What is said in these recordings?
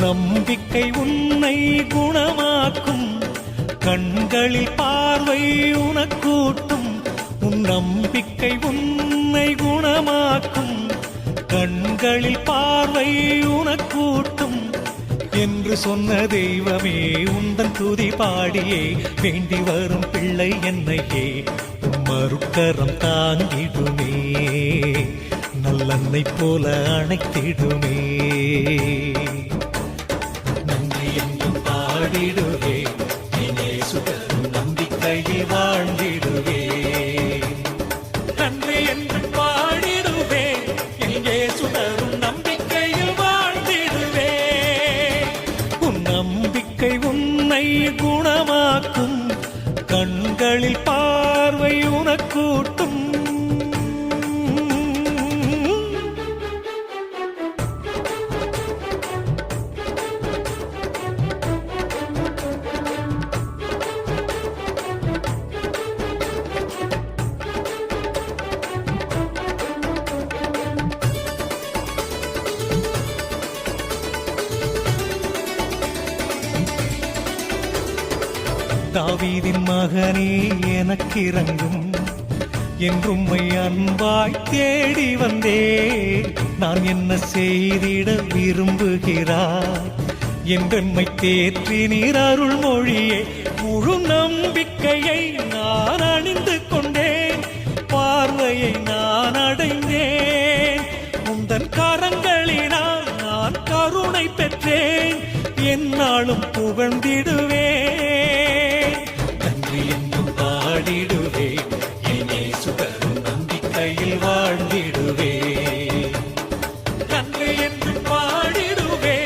நம்பிக்கை உன்னை குணமாக்கும். கண்களில் பார்வை உனக்கூட்டும். உன் நம்பிக்கை உன்னை குணமாக்கும். கண்களில் பார்வை உனக்கூட்டும். என்று சொன்ன தெய்வமே உந்தன் துதி பாடியே வேண்டி வரும் பிள்ளை என்னையே மறுக்கரம் தாங்கிடுமே. நல்லன்னை போல அணைத்திடுமே. குணமாக்கும். கண்களில் பார்வை உனக்கூட்டும் தாவீதின் மகனே எனக்கிறங்கும். என்றும்மை அன்பாய் தேடி வந்தே நான் என்ன செய்திட விரும்புகிறார் என்றெம்மை தேற்றி நீர் அருள் மொழியே முழு நம்பிக்கையை நான் அணிந்து கொண்டேன். பார்வையை நான் அடைந்தேன். உந்தன் கரங்களினால் நான் கருணை பெற்றேன். என்னாலும் புகழ்ந்திடுவேன். என்றும் பாடிடுவே. என்னை சுடரும் நம்பிக்கையில் வாழ்ந்திடுவே. நன்றி என்று பாடிடுவே.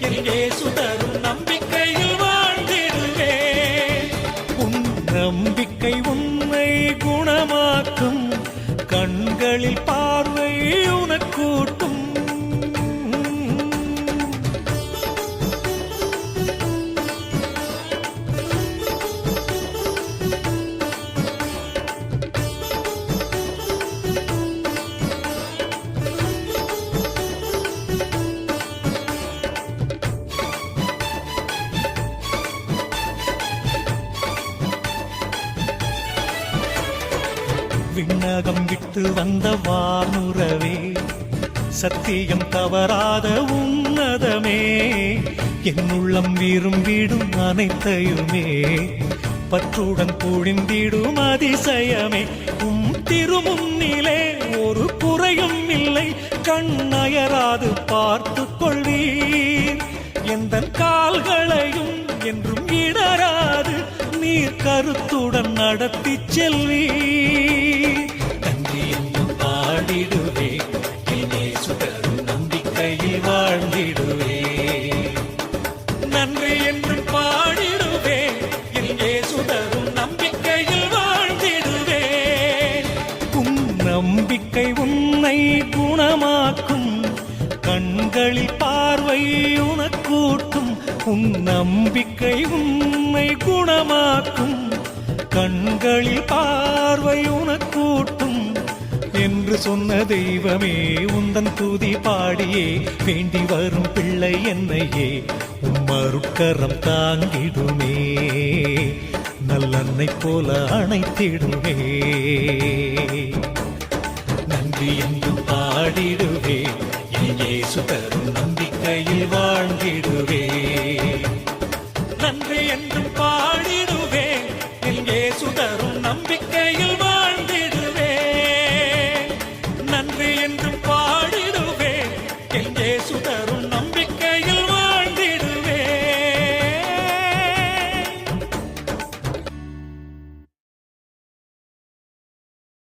என்னே சுடரும் நம்பிக்கையில் வாழ்ந்திடுவே. உன் நம்பிக்கை உன்னை குணமாக்கும். கண்களில் பார்வை உனக்கூட்டும் விண்ணகம் விட்டு வந்த வானுறவே சத்தியம் தவறாத உன்னதமே. என் உள்ளம் விரும்பிடும் அனைத்தையுமே பற்றுடன் பொழிந்திடும் அதிசயமே. உம் திருமுன்னிலே ஒரு குறையும் இல்லை கண்ணயராது பார்த்து கொள்வீர். எந்த கால்களையும் என்றும் இடராது நீர் கருத்துடன் நடத்தி செல்வீர். கண்களில் பார்வை உனக்கூட்டும். உன் நம்பிக்கை உன்னை குணமாக்கும். கண்களில் பார்வை உனக்கூட்டும். என்று சொன்ன தெய்வமே உந்தன் தூதி பாடியே வேண்டி வரும் பிள்ளை என்னையே உம்மருக்கரம் தாங்கிடுமே. நல்லன்னை போல அணைத்திடுமே. நன்றி என்று பாடிடுவேன்